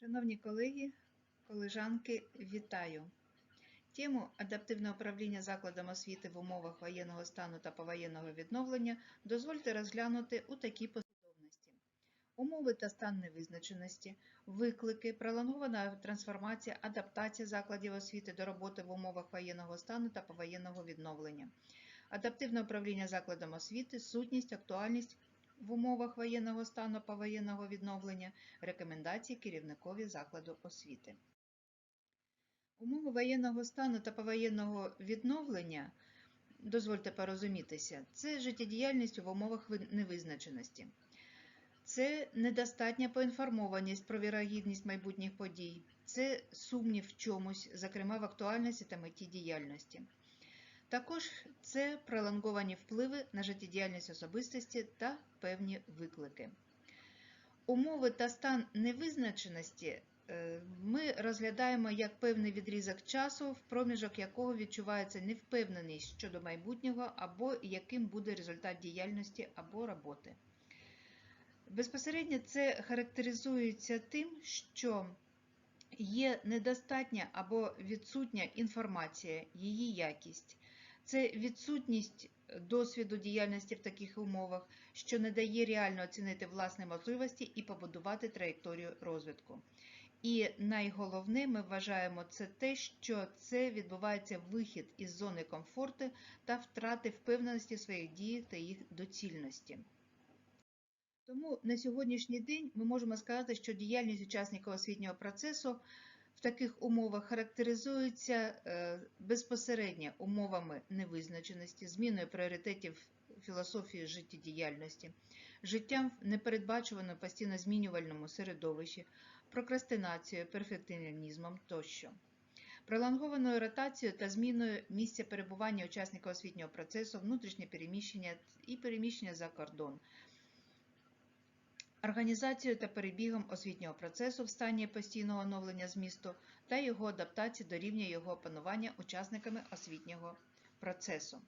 Шановні колеги, колежанки, вітаю! Тему адаптивне управління закладом освіти в умовах воєнного стану та повоєнного відновлення дозвольте розглянути у такій послідовності. Умови та стан невизначеності, виклики, пролонгована трансформація, адаптація закладів освіти до роботи в умовах воєнного стану та повоєнного відновлення, адаптивне управління закладом освіти, сутність, актуальність в умовах воєнного стану повоєнного відновлення, рекомендації керівникові закладу освіти. Умови воєнного стану та повоєнного відновлення, дозвольте порозумітися, це життєдіяльність в умовах невизначеності. Це недостатня поінформованість про вірогідність майбутніх подій, це сумнів в чомусь, зокрема в актуальності та меті діяльності. Також це пролонговані впливи на життєдіяльність особистості та певні виклики. Умови та стан невизначеності е, ми розглядаємо як певний відрізок часу, в проміжок якого відчувається невпевненість щодо майбутнього або яким буде результат діяльності або роботи. Безпосередньо це характеризується тим, що є недостатня або відсутня інформація, її якість. Це відсутність досвіду діяльності в таких умовах, що не дає реально оцінити власні можливості і побудувати траєкторію розвитку. І найголовне, ми вважаємо, це те, що це відбувається вихід із зони комфорту та втрати впевненості своїх діях та їх доцільності. Тому на сьогоднішній день ми можемо сказати, що діяльність учасників освітнього процесу в таких умовах характеризується е, безпосередньо умовами невизначеності, зміною пріоритетів філософії життєдіяльності, життям в непередбачуваному постійно змінювальному середовищі, прокрастинацією, перфекціонізмом тощо. Пролонгованою ротацією та зміною місця перебування учасника освітнього процесу, внутрішнє переміщення і переміщення за кордон, організацією та перебігом освітнього процесу в стані постійного оновлення змісту та його адаптації до рівня його опанування учасниками освітнього процесу.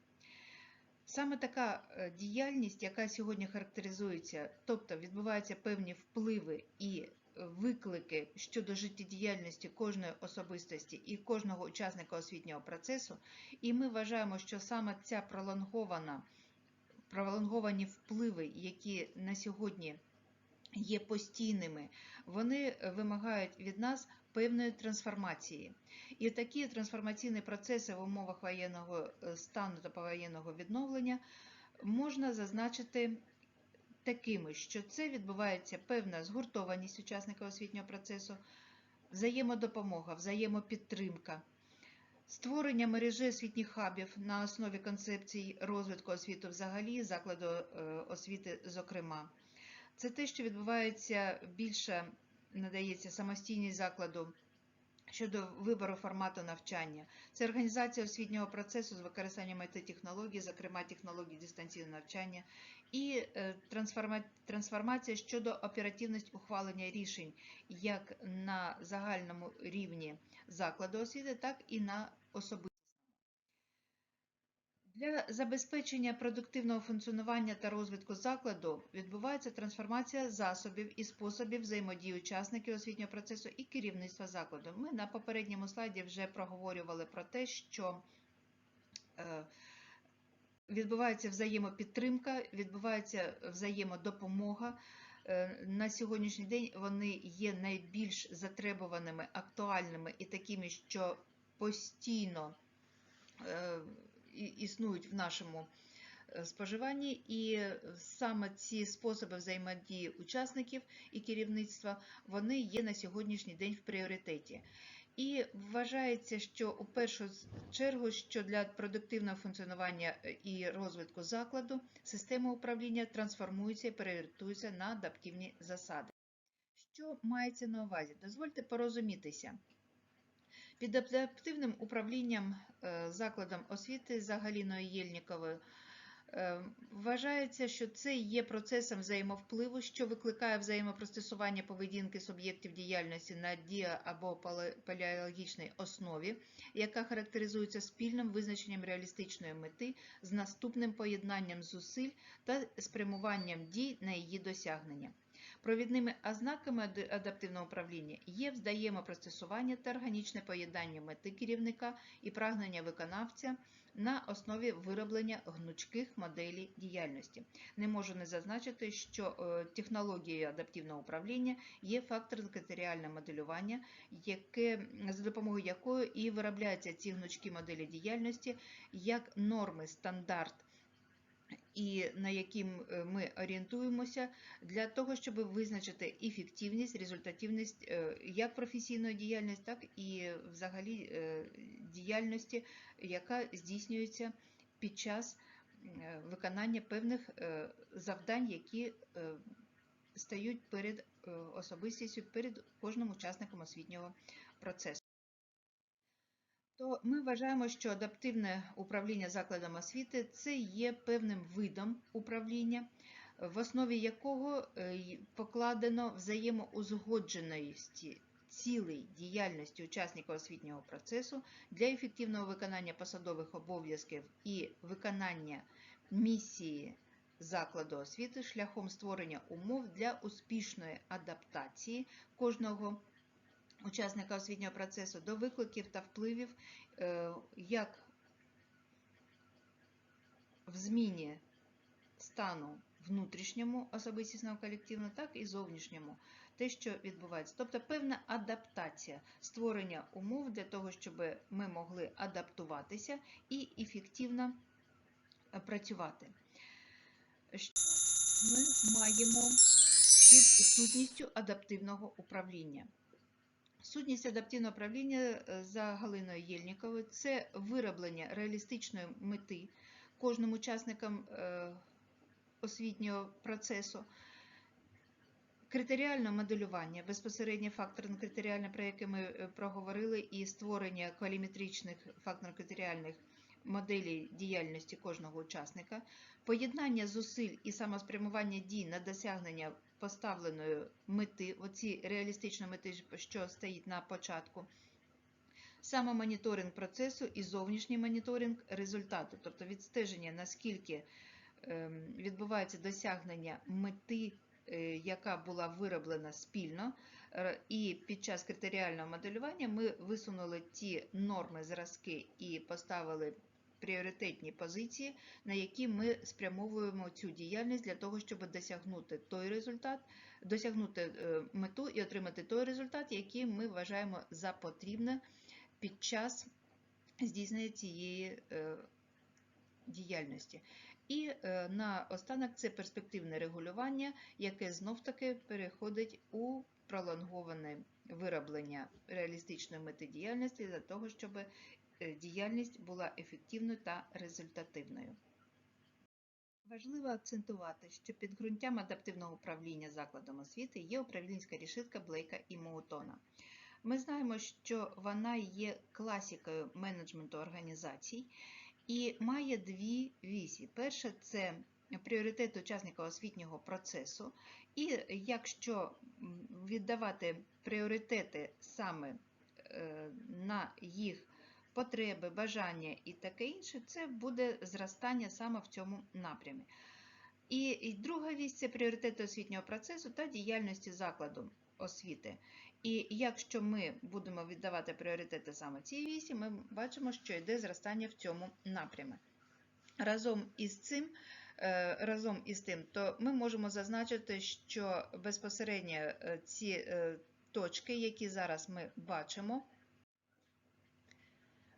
Саме така е, діяльність, яка сьогодні характеризується, тобто відбуваються певні впливи і е, виклики щодо життєдіяльності кожної особистості і кожного учасника освітнього процесу, і ми вважаємо, що саме ця пролонгована, пролонговані впливи, які на сьогодні є постійними, вони вимагають від нас певної трансформації. І такі трансформаційні процеси в умовах воєнного е, стану та повоєнного відновлення можна зазначити такими, що це відбувається певна згуртованість учасника освітнього процесу, взаємодопомога, взаємопідтримка. Створення мережі освітніх хабів на основі концепцій розвитку освіти взагалі, закладу е, освіти, зокрема. Це те, що відбувається більше, надається самостійність закладу щодо вибору формату навчання. Це організація освітнього процесу з використанням it технологій, зокрема технологій дистанційного навчання, і е, трансформація щодо оперативності ухвалення рішень як на загальному рівні закладу освіти, так і на особистому. Для забезпечення продуктивного функціонування та розвитку закладу відбувається трансформація засобів і способів взаємодії учасників освітнього процесу і керівництва закладу. Ми на попередньому слайді вже проговорювали про те, що е, відбувається взаємопідтримка, відбувається взаємодопомога. Е, На сьогоднішній день вони є найбільш затребуваними, актуальними і такими, що постійно е, існують в нашому е, споживанні, і саме ці способи взаємодії учасників і керівництва вони є на сьогоднішній день в пріоритеті. І вважається, що у першу чергу, що для продуктивного функціонування е, і розвитку закладу система управління трансформується і переорієнтується на адаптивні засади. Що мається на увазі? Дозвольте порозумітися. Під адаптивним управлінням е, закладом освіти за Галіною Єльніковою е, вважається, що це є процесом взаємовпливу, що викликає взаємопристосування поведінки суб'єктів діяльності на діа- або пале- палеологічній основі, яка характеризується спільним визначенням реалістичної мети з наступним поєднанням зусиль та спрямуванням дій на її досягнення. Провідними ознаками адаптивного управління є взаємопростосування та органічне поєднання мети керівника і прагнення виконавця на основі вироблення гнучких моделей діяльності. Не можу не зазначити, що е, технологією адаптивного управління є фактор критеріальне моделювання, яке, за допомогою якої і виробляються ці гнучкі моделі діяльності як норми, стандарт, і на які е, ми орієнтуємося для того, щоб визначити ефективність, результативність е, як професійної діяльності, так і взагалі е, діяльності, яка здійснюється під час виконання певних завдань, які стають перед особистістю, перед кожним учасником освітнього процесу. То ми вважаємо, що адаптивне управління закладом освіти це є певним видом управління, в основі якого е, покладено взаємоузгодженості цілей діяльності учасників освітнього процесу для ефективного виконання посадових обов'язків і виконання місії закладу освіти шляхом створення умов для успішної адаптації кожного учасника освітнього процесу до викликів та впливів е, як в зміні стану внутрішньому особистісного колективу, так і зовнішньому, те, що відбувається. Тобто певна адаптація, створення умов для того, щоб ми могли адаптуватися і ефективно е, працювати. Ми маємо під сутністю адаптивного управління. Сутність адаптивного управління е, за Галиною Єльніковою це вироблення реалістичної мети кожним учасникам е, освітнього процесу, критеріальне моделювання, безпосередньо факторне критеріальне, про яке ми е, проговорили, і створення кваліметричних факторно-критеріальних моделей діяльності кожного учасника, поєднання зусиль і самоспрямування дій на досягнення поставленої мети, оці реалістичної мети, що стоїть на початку, самомоніторинг процесу і зовнішній моніторинг результату, тобто відстеження, наскільки ем, відбувається досягнення мети, е, яка була вироблена спільно, і під час критеріального моделювання ми висунули ті норми, зразки і поставили пріоритетні позиції, на які ми спрямовуємо цю діяльність для того, щоб досягнути той результат, досягнути е, мету і отримати той результат, який ми вважаємо за потрібне під час здійснення цієї е, діяльності. І е, на останок це перспективне регулювання, яке знов-таки переходить у пролонговане вироблення реалістичної мети діяльності для того, щоб діяльність була ефективною та результативною. Важливо акцентувати, що підґрунтям адаптивного управління закладом освіти є управлінська рішитка Блейка і Моутона. Ми знаємо, що вона є класикою менеджменту організацій і має дві вісі. Перша це пріоритет учасника освітнього процесу, і якщо віддавати пріоритети саме е, на їх потреби, бажання і таке інше, це буде зростання саме в цьому напрямі. І, і друга вість це пріоритети освітнього процесу та діяльності закладу освіти. І якщо ми будемо віддавати пріоритети саме цій вісі, ми бачимо, що йде зростання в цьому напрямі. Разом із цим, е, разом із тим, то ми можемо зазначити, що безпосередньо е, ці е, точки, які зараз ми бачимо,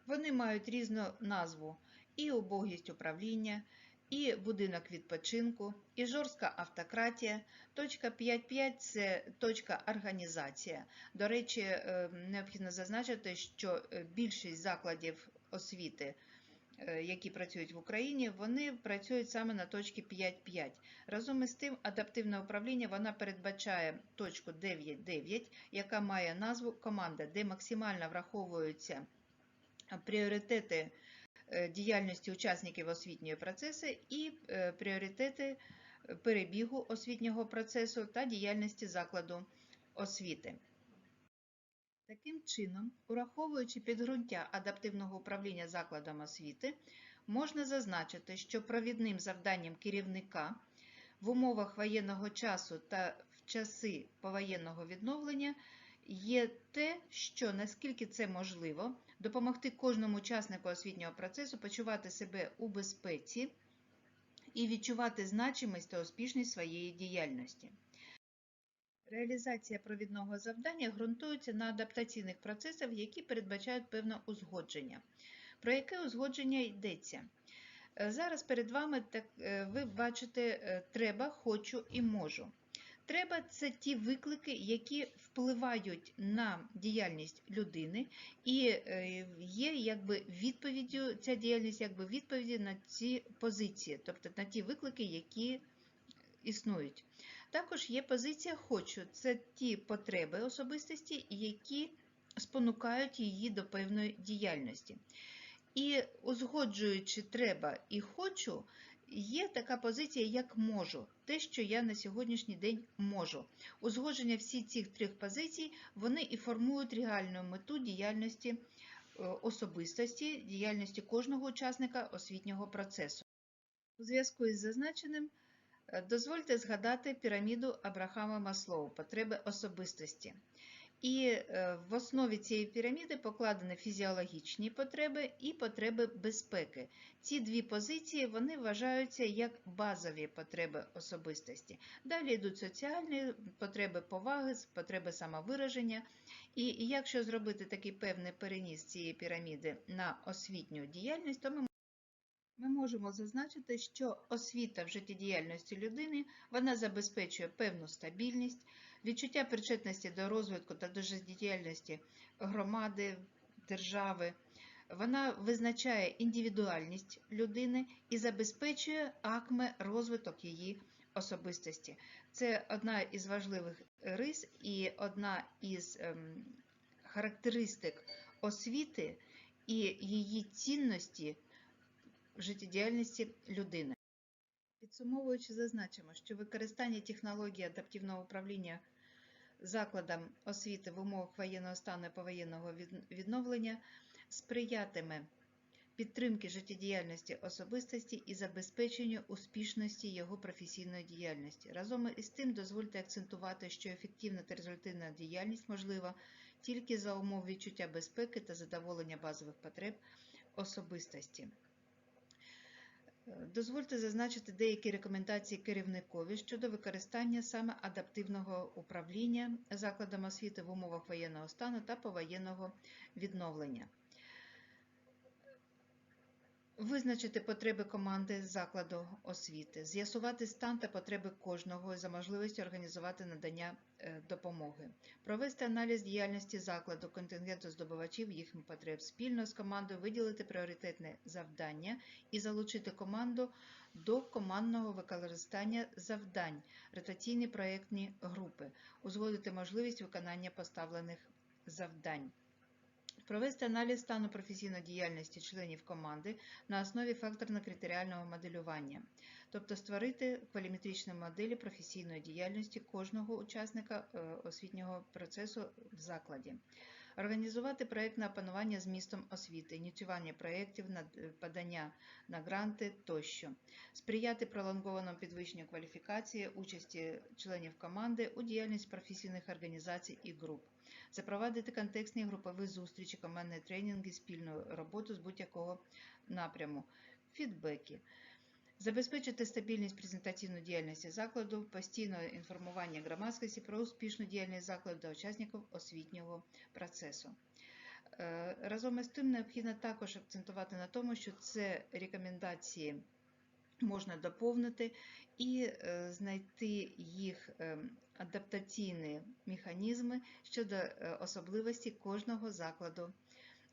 вони мають різну назву і убогість управління, і будинок відпочинку, і жорстка автократія. Точка 5.5 – це точка організація. До речі, е, необхідно зазначити, що е, більшість закладів освіти, е, які працюють в Україні, вони працюють саме на точці 5.5. Разом із тим, адаптивне управління вона передбачає точку 9.9, яка має назву команда, де максимально враховуються пріоритети е, діяльності учасників освітнього процесу і е, пріоритети перебігу освітнього процесу та діяльності закладу освіти. Таким чином, ураховуючи підґрунтя адаптивного управління закладом освіти, можна зазначити, що провідним завданням керівника в умовах воєнного часу та в часи повоєнного відновлення є те, що наскільки це можливо, допомогти кожному учаснику освітнього процесу почувати себе у безпеці і відчувати значимість та успішність своєї діяльності. Реалізація провідного завдання ґрунтується на адаптаційних процесах, які передбачають певне узгодження. Про яке узгодження йдеться? Е, Зараз перед вами так, е, ви бачите е, треба, хочу і можу. Треба це ті виклики, які впливають на діяльність людини, і е, є якби відповіддю, ця діяльність якби відповіді на ці позиції, тобто на ті виклики, які існують. Також є позиція хочу, це ті потреби особистості, які спонукають її до певної діяльності. І узгоджуючи треба і хочу, є така позиція, як можу, те, що я на сьогоднішній день можу. Узгодження всіх цих трьох позицій вони і формують реальну мету діяльності е, особистості, діяльності кожного учасника освітнього процесу. У зв'язку із зазначеним е, дозвольте згадати піраміду Абрахама Маслоу потреби особистості. І е, в основі цієї піраміди покладені фізіологічні потреби і потреби безпеки. Ці дві позиції вони вважаються як базові потреби особистості. Далі йдуть соціальні потреби поваги, потреби самовираження. І якщо зробити такий певний переніс цієї піраміди на освітню діяльність, то ми ми можемо зазначити, що освіта в життєдіяльності людини вона забезпечує певну стабільність, відчуття причетності до розвитку та до життєдіяльності громади, держави. Вона визначає індивідуальність людини і забезпечує акме розвиток її особистості. Це одна із важливих рис і одна із ем, характеристик освіти і її цінності в життєдіяльності людини. Підсумовуючи, зазначимо, що використання технології адаптивного управління закладом освіти в умовах воєнного стану і повоєнного відновлення сприятиме підтримки життєдіяльності особистості і забезпеченню успішності його професійної діяльності. Разом із тим, дозвольте акцентувати, що ефективна та результативна діяльність можлива тільки за умов відчуття безпеки та задоволення базових потреб особистості. Дозвольте зазначити деякі рекомендації керівникові щодо використання саме адаптивного управління закладом освіти в умовах воєнного стану та повоєнного відновлення. Визначити потреби команди закладу освіти, з'ясувати стан та потреби кожного за можливості організувати надання е, допомоги, провести аналіз діяльності закладу, контингенту здобувачів, їхніх потреб спільно з командою, виділити пріоритетне завдання і залучити команду до командного використання завдань, ротаційні проєктні групи, узгодити можливість виконання поставлених завдань. Провести аналіз стану професійної діяльності членів команди на основі факторно-критеріального моделювання, тобто створити поліметричні моделі професійної діяльності кожного учасника е, освітнього процесу в закладі, організувати проєктне опанування змістом освіти, ініціювання проєктів, подання на гранти тощо, сприяти пролонгованому підвищенню кваліфікації, участі членів команди у діяльність професійних організацій і груп. Запровадити контекстні групові зустрічі, командні тренінги, спільну роботу з будь-якого напряму, фідбеки. Забезпечити стабільність презентаційної діяльності закладу, постійне інформування громадськості про успішну діяльність закладу та учасників освітнього процесу. Е, разом із тим необхідно також акцентувати на тому, що це рекомендації можна доповнити і е, знайти їх ем, адаптаційні механізми щодо е, особливості кожного закладу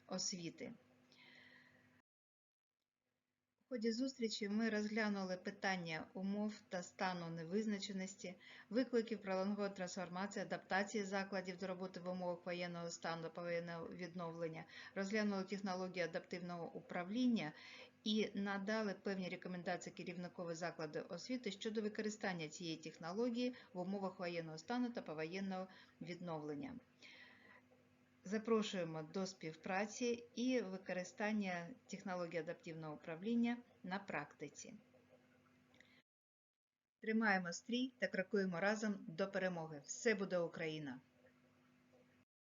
освіти. У ході зустрічі ми розглянули питання умов та стану невизначеності, викликів пролонгової трансформації, адаптації закладів до роботи в умовах воєнного стану та воєнного відновлення, розглянули технології адаптивного управління і надали певні рекомендації керівникові закладу освіти щодо використання цієї технології в умовах воєнного стану та повоєнного відновлення. Запрошуємо до співпраці і використання технології адаптивного управління на практиці. Тримаємо стрій та крокуємо разом до перемоги. Все буде Україна!